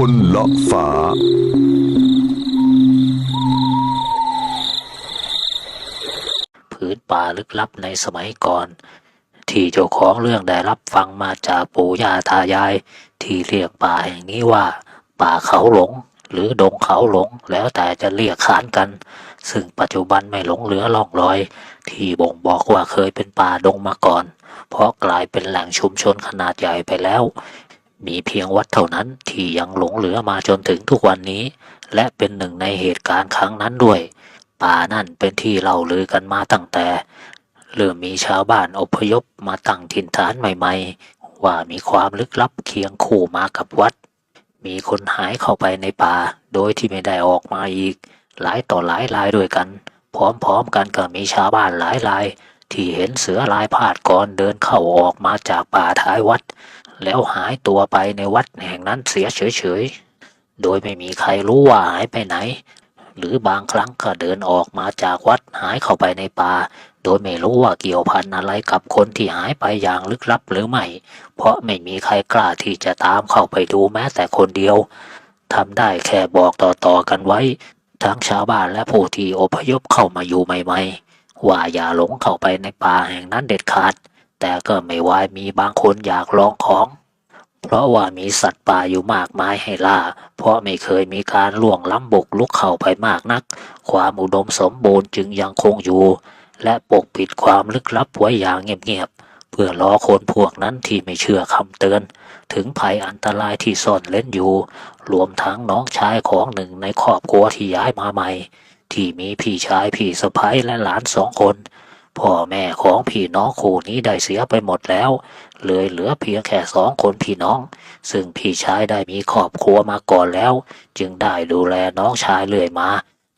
คนเลาะฝา ผืนป่าลึกลับในสมัยก่อน ที่เจ้าของเรื่องได้รับฟังมาจากปู่ย่าตายาย ที่เรียกป่าแห่งนี้ว่า ป่าเขาหลง หรือดงเขาหลงแล้วแต่จะเรียกขานกัน ซึ่งปัจจุบันไม่หลงเหลือล่องรอย ที่บ่งบอกว่าเคยเป็นป่าดงมาก่อน เพราะกลายเป็นแหล่งชุมชนขนาดใหญ่ไปแล้ว มีเพียงวัดเท่านั้นที่ยังหลงเหลือมาจนถึงทุกวันนี้ และเป็นหนึ่งในเหตุการณ์ครั้งนั้นด้วย ป่านั่นเป็นที่เล่าลือกันมาตั้งแต่เริ่มมีชาวบ้านอพยพมาตั้งถิ่นฐานใหม่ๆ ว่ามีความลึกลับเคียงคู่มากับวัด มีคนหายเข้าไปในป่า โดยที่ไม่ได้ออกมาอีก หลายต่อหลายรายด้วยกัน พร้อมๆกันก็มีชาวบ้านหลายรายที่เห็นเสือลายพาดก่อนเดินเข้าออกมาจากป่าท้ายวัด แล้วหายตัวไปในวัดแห่งนั้นเสียเฉยๆ โดยไม่มีใครรู้ว่าหายไปไหน หรือบางครั้งก็เดินออกมาจากวัดหายเข้าไปในป่า โดยไม่รู้ว่าเกี่ยวพันอะไรกับคนที่หายไปอย่างลึกลับหรือไม่ เพราะไม่มีใครกล้าที่จะตามเข้าไปดูแม้แต่คนเดียวทำได้แค่บอกต่อๆกันไว้ ทั้งชาวบ้านและผู้ที่อพยพเข้ามาอยู่ใหม่ ๆ ว่าอย่าหลงเข้าไปในป่าแห่งนั้นเด็ดขาด แต่ก็ไม่วายมีบางคนอยากลองของ เพราะว่ามีสัตว์ป่าอยู่มากมายให้ล่า เพราะไม่เคยมีการล่วงล้ำบุกลุกเข้าไปมากนัก ความอุดมสมบูรณ์จึงยังคงอยู่ และปกปิดความลึกลับไว้อย่างเงียบๆ เพื่อรอคนพวกนั้นที่ไม่เชื่อคำเตือน ถึงภัยอันตรายที่ซ่อนเล่นอยู่ รวมทั้งน้องชายของหนึ่งในครอบครัวที่ย้ายมาใหม่ ที่มีพี่ชายพี่สะพ้ยและหลานสองคน พ่อแม่ของพี่น้องคู่นี้ได้เสียไปหมดแล้ว เลยเหลือเพียงแค่สองคนพี่น้อง ซึ่งพี่ชายได้มีครอบครัวมาก่อนแล้ว จึงได้ดูแลน้องชายเรื่อยมา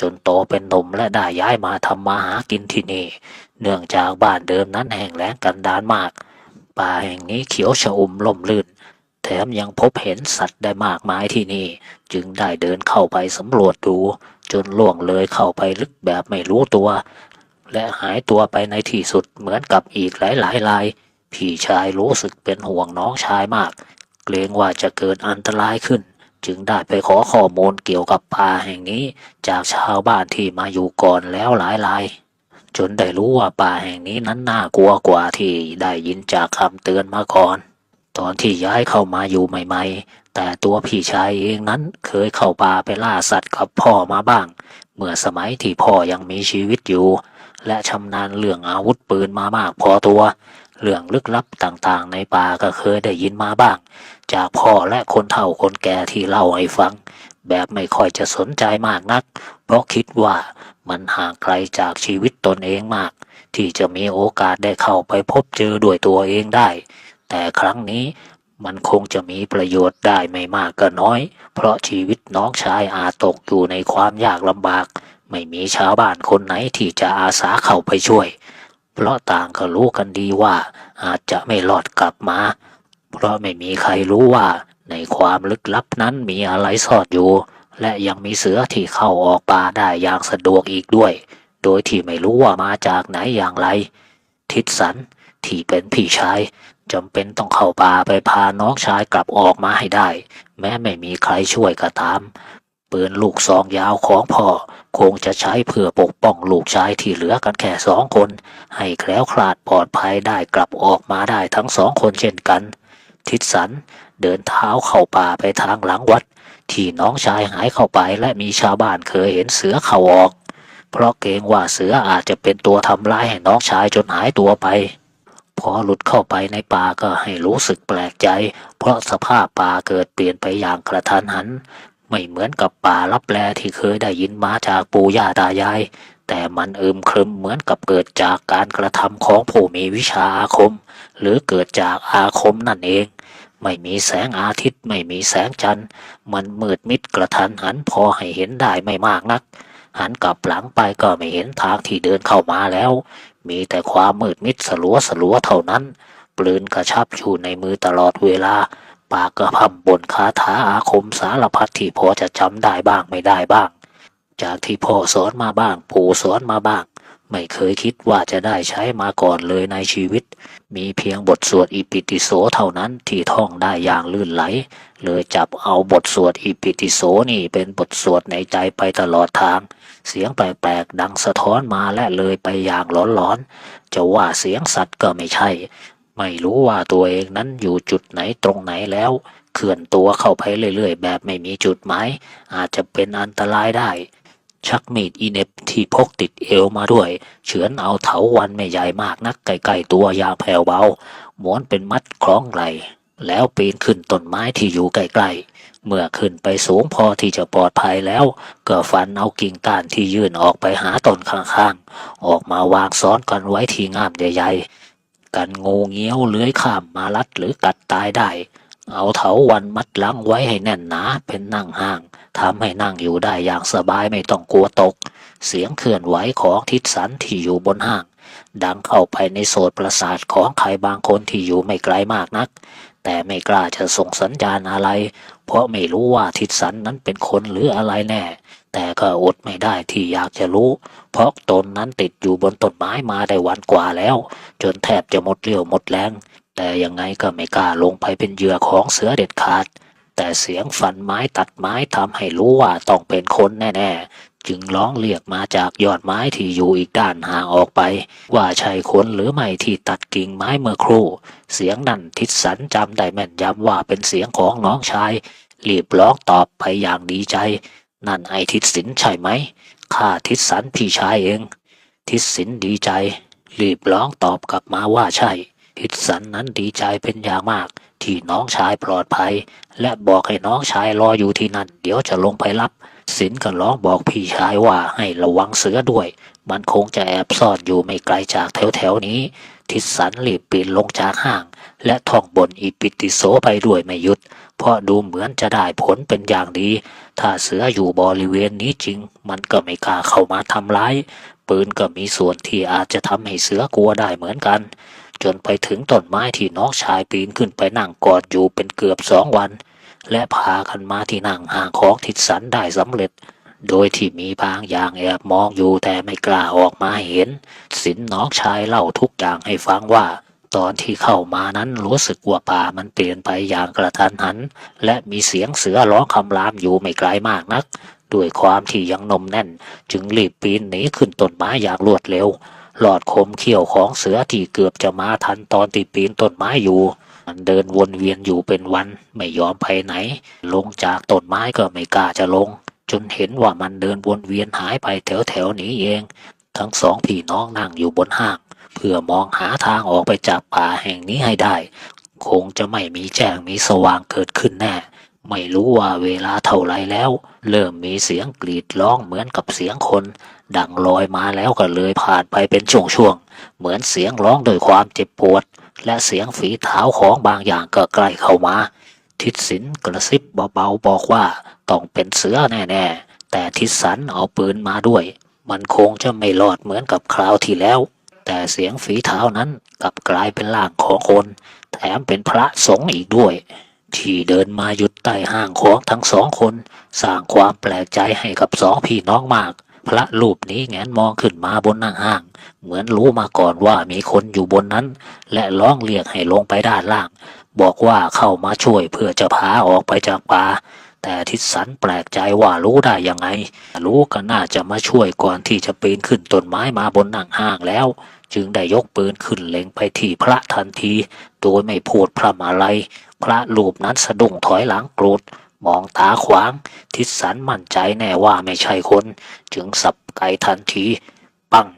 จนโตเป็นหนุ่มและได้ย้ายมาทำมาหากินที่นี่ เนื่องจากบ้านเดิมนั้นแห้งแล้งกันดานมาก ป่าแห่งนี้เขียวชอุ่มล่มลื่น แถมยังพบเห็นสัตว์ได้มากมายที่นี่ จึงได้เดินเข้าไปสำรวจดูจนล่วงเลยเข้าไปลึกแบบไม่รู้ตัว และหายตัวไปในที่สุดเหมือนกับอีกหลายหลายๆราย พี่ชายรู้สึกเป็นห่วงน้องชายมาก เกรงว่าจะเกิดอันตรายขึ้น จึงได้ไปขอข้อมูลเกี่ยวกับป่าแห่งนี้ จากชาวบ้านที่มาอยู่ก่อนแล้วหลายราย จนได้รู้ว่าป่าแห่งนี้นั้นน่ากลัวกว่าที่ได้ยินจากคำเตือนมาก่อนตอนที่ย้ายเข้ามาอยู่ใหม่ ๆ แต่ตัวพี่ชายเองนั้นเคยเข้าป่าไปล่าสัตว์กับพ่อมาบ้าง เมื่อสมัยที่พ่อยังมีชีวิตอยู่ และชำนาญเรื่องอาวุธปืนมามากพอตัว เรื่องลึกลับต่างๆ ในป่าก็เคยได้ยินมาบ้าง จากพ่อและคนเฒ่าคนแก่ที่เล่าให้ฟัง แบบไม่ค่อยจะสนใจมากนัก เพราะคิดว่ามันห่างไกลจากชีวิตตนเองมาก ที่จะมีโอกาสได้เข้าไปพบเจอด้วยตัวเองได้ แต่ครั้งนี้มันคงจะมีประโยชน์ได้ไม่มากก็น้อย เพราะชีวิตน้องชายอาจตกอยู่ในความยากลำบาก ไม่มีชาวบ้านคนไหนที่จะอาสาเข้าไปช่วย เพราะต่างก็รู้กันดีว่า อาจจะไม่รอดกลับมา เพราะไม่มีใครรู้ว่า ในความลึกลับนั้นมีอะไรซ่อนอยู่ และยังมีเสือที่เข้าออกป่าได้อย่างสะดวกอีกด้วย โดยที่ไม่รู้ว่ามาจากไหนอย่างไร ทิศสันที่เป็นพี่ชายจำเป็นต้องเข้าป่าไปพาน้องชายกลับออกมาให้ได้ แม้ไม่มีใครช่วยก็ตาม ปืนลูกซองยาวของพ่อ คงจะใช้เพื่อปกป้องลูกชายที่เหลือกันแค่สองคน ให้แคล้วคลาดปลอดภัยได้กลับออกมาได้ทั้งสองคนเช่นกัน ทิศสันเดินเท้าเข้าป่าไปทางหลังวัด ที่น้องชายหายเข้าไปและมีชาวบ้านเคยเห็นเสือเข้าออก เพราะเกรงว่าเสืออาจจะเป็นตัวทำร้ายให้น้องชายจนหายตัวไปพอหลุดเข้าไปในป่าก็ให้รู้สึกแปลกใจ เพราะสภาพป่าเกิดเปลี่ยนไปอย่างกระทันหัน ไม่เหมือนกับป่าลับแลที่เคยได้ยินมาจากปู่ย่าตายาย แต่มันอึมครึมเหมือนกับเกิดจากการกระทำของผู้มีวิชาอาคม หรือเกิดจากอาคมนั่นเอง ไม่มีแสงอาทิตย์ไม่มีแสงจันทร์ มันมืดมิดกระทันหันพอให้เห็นได้ไม่มากนัก หันกลับหลังไปก็ไม่เห็นทางที่เดินเข้ามาแล้ว มีแต่ความมืดมิดสลัวสลัวเท่านั้นปืนกระชับอยู่ในมือตลอดเวลา ปากกระพับบนคาถาอาคมสารพัดที่พอจะจำได้บ้างไม่ได้บ้าง จากที่พ่อสอนมาบ้าง ปู่สอนมาบ้าง ไม่เคยคิดว่าจะได้ใช้มาก่อนเลยในชีวิต มีเพียงบทสวดอิปิติโสเท่านั้นที่ท่องได้อย่างลื่นไหล เลยจับเอาบทสวดอิปิติโสนี่เป็นบทสวดในใจไปตลอดทาง เสียงแปลกๆดังสะท้อนมาและเลยไปอย่างหลอนๆจะว่าเสียงสัตว์ก็ไม่ใช่ ไม่รู้ว่าตัวเองนั้นอยู่จุดไหนตรงไหนแล้ว เคลื่อนตัวเข้าไปเรื่อยๆ แบบไม่มีจุดหมายอาจจะเป็นอันตรายได้ ชักมีดอีเน็บที่พกติดเอวมาด้วย เฉือนเอาเถาวันไม่ใหญ่มากนักไกลๆตัวยางแผ่วเบาม้วนเป็นมัดคล้องไหล แล้วปีนขึ้นต้นไม้ที่อยู่ใกล้ๆ เมื่อขึ้นไปสูงพอที่จะปลอดภัยแล้ว ก็ฟันเอากิ่งก้านที่ยื่นออกไปหาต้นข้างๆ ออกมาวางซ้อนกันไว้ที่ง่ามใหญ่ๆ กันงูเงี้ยวเลื้อยข้ามมาลัดหรือกัดตายได้ เอาเถาวันมัดลังไว้ให้แน่นหนาเป็นนั่งห้างทำให้นั่งอยู่ได้อย่างสบายไม่ต้องกลัวตก เสียงเคลื่อนไหวของทิศสันที่อยู่บนห้าง ดังเข้าไปในโสตประสาทของใครบางคนที่อยู่ไม่ไกลมากนัก แต่ไม่กล้าจะส่งสัญญาณอะไร เพราะไม่รู้ว่าทิศสันนั้นเป็นคนหรืออะไรแน่ แต่ก็อดไม่ได้ที่อยากจะรู้ เพราะตนนั้นติดอยู่บนต้นไม้มาได้วันกว่าแล้ว จนแทบจะหมดเรี่ยวหมดแรง แต่ยังไงก็ไม่กล้าลงไปเป็นเหยื่อของเสือเด็ดขาด แต่เสียงฟันไม้ตัดไม้ทำให้รู้ว่าต้องเป็นคนแน่ๆ จึงร้องเรียกมาจากยอดไม้ที่อยู่อีกด้านห่างออกไป ว่าใช่คนหรือไม่ที่ตัดกิ่งไม้เมื่อครู่ เสียงนั่นทิศสันจำได้แม่นยำว่าเป็นเสียงของน้องชายรีบร้องตอบไปอย่างดีใจ นั่นไอทิศสินใช่ไหมข้าทิศสันพี่ชายเอง ทิศสินดีใจ รีบร้องตอบกลับมาว่าใช่ ทิศสันนั้นดีใจเป็นอย่างมาก ที่น้องชายปลอดภัย และบอกให้น้องชายรออยู่ที่นั่น เดี๋ยวจะลงไปรับสินก็ร้องบอกพี่ชายว่าให้ระวังเสือด้วย มันคงจะแอบซ่อนอยู่ไม่ไกลจากแถวแถวนี้ ทิศสันรีบปีนลงจากห้าง และท่องบนอิปิติโสไปด้วยไม่หยุด เพราะดูเหมือนจะได้ผลเป็นอย่างดี ถ้าเสืออยู่บริเวณนี้จริง มันก็ไม่กล้าเข้ามาทำร้าย ปืนก็มีส่วนที่อาจจะทำให้เสือกลัวได้เหมือนกัน จนไปถึงต้นไม้ที่น้องชายปีนขึ้นไปนั่งกอดอยู่เป็นเกือบสองวัน และพากันมาที่นั่งห่างของทิศสันได้สำเร็จ โดยที่มีบางอย่างแอบมองอยู่แต่ไม่กล้าออกมาเห็น สินน้องชายเล่าทุกอย่างให้ฟังว่า ตอนที่เข้ามานั้นรู้สึกว่าป่ามันเปลี่ยนไปอย่างกระทันหัน และมีเสียงเสือร้องคำรามอยู่ไม่ไกลมากนัก ด้วยความที่ยังนมแน่น จึงรีบปีนหนีขึ้นต้นไม้อย่างรวดเร็ว หลอดคมเขี้ยวของเสือที่เกือบจะมาทันตอนที่ปีนต้นไม้อยู่มันเดินวนเวียนอยู่เป็นวัน ไม่ยอมไปไหน ลงจากต้นไม้ก็ไม่กล้าจะลง จนเห็นว่ามันเดินวนเวียนหายไปแถวแถวๆนี้เอง ทั้งสองพี่น้องนั่งอยู่บนห้าง เพื่อมองหาทางออกไปจากป่าแห่งนี้ให้ได้ คงจะไม่มีแจ้งมีสว่างเกิดขึ้นแน่ ไม่รู้ว่าเวลาเท่าไรแล้ว เริ่มมีเสียงกรีดร้องเหมือนกับเสียงคน ดังลอยมาแล้วก็เลยผ่านไปเป็นช่วงๆเหมือนเสียงร้องโดวยความเจ็บปวด และเสียงฝีเท้าของบางอย่างก็ใกล้เข้ามาทิศสินกระซิบเบาๆบอกว่าต้องเป็นเสือแน่ๆ แต่ทิศสันเอาปืนมาด้วย มันคงจะไม่รอดเหมือนกับคราวที่แล้ว แต่เสียงฝีเท้านั้นกลับกลายเป็นร่างของคน แถมเป็นพระสงฆ์อีกด้วย ที่เดินมาหยุดใต้ห้างของทั้งสองคน สร้างความแปลกใจให้กับสองพี่น้องมาก พระรูปนี้แงนมองขึ้นมาบนหน้าห้าง เหมือนรู้มาก่อนว่ามีคนอยู่บนนั้น และร้องเรียกให้ลงไปด้านล่าง บอกว่าเข้ามาช่วยเพื่อจะพาออกไปจากป่า แต่ทิศสันแปลกใจว่ารู้ได้ยังไง รู้ก็น่าจะมาช่วยก่อนที่จะปีนขึ้นต้นไม้มาบนนั่งห้างแล้ว จึงได้ยกปืนขึ้นเล็งไปที่พระทันที โดยไม่พูดพร่ำอะไรพระรูปนั้นสะดุ้งถอยหลังโกรธมองตาขวาง ทิศสันมั่นใจแน่ว่าไม่ใช่คน จึงสับไกทันที ปัง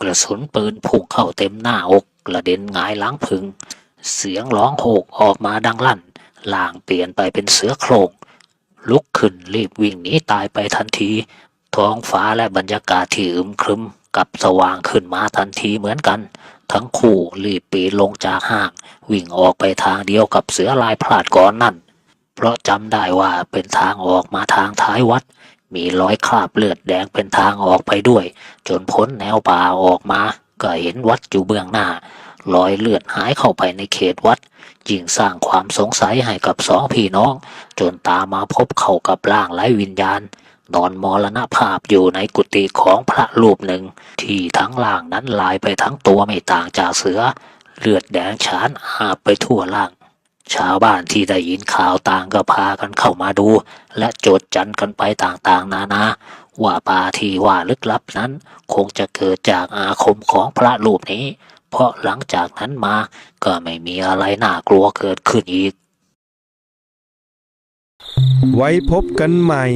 กระสุนปืนพุ่งเข้าเต็มหน้าอกกระเด็นหงายหลังพึง เสียงร้องโหกออกมาดังลั่นล่างเปลี่ยนไปเป็นเสือโครง ลุกขึ้นรีบวิ่งหนีตายไปทันที ท้องฟ้าและบรรยากาศที่อึมครึมกับสว่างขึ้นมาทันทีเหมือนกัน ทั้งคู่รีบปีนลงจากห้าง วิ่งออกไปทางเดียวกับเสือลายพลาดก่อนนั่น เพราะจำได้ว่าเป็นทางออกมาทางท้ายวัด มีรอยคราบเลือดแดงเป็นทางออกไปด้วย จนพ้นแนวป่าออกมา ก็เห็นวัดอยู่เบื้องหน้า รอยเลือดหายเข้าไปในเขตวัดยิ่งสร้างความสงสัยให้กับสองพี่น้อง จนตามมาพบเข้ากับร่างไร้วิญญาณ นอนมรณภาพอยู่ในกุฏิของพระรูปหนึ่ง ที่ทั้งล่างนั้นลายไปทั้งตัวไม่ต่างจากเสือ เลือดแดงฉานอาบไปทั่วล่าง ชาวบ้านที่ได้ยินข่าวต่างก็พากันเข้ามาดู และโจดจันกันไปต่างๆ นานาว่าป่าที่ว่าลึกลับนั้น คงจะเกิดจากอาคมของพระรูปนี้ เพราะหลังจากนั้นมาก็ไม่มีอะไรน่ากลัวเกิดขึ้นอีก ไว้พบกันใหม่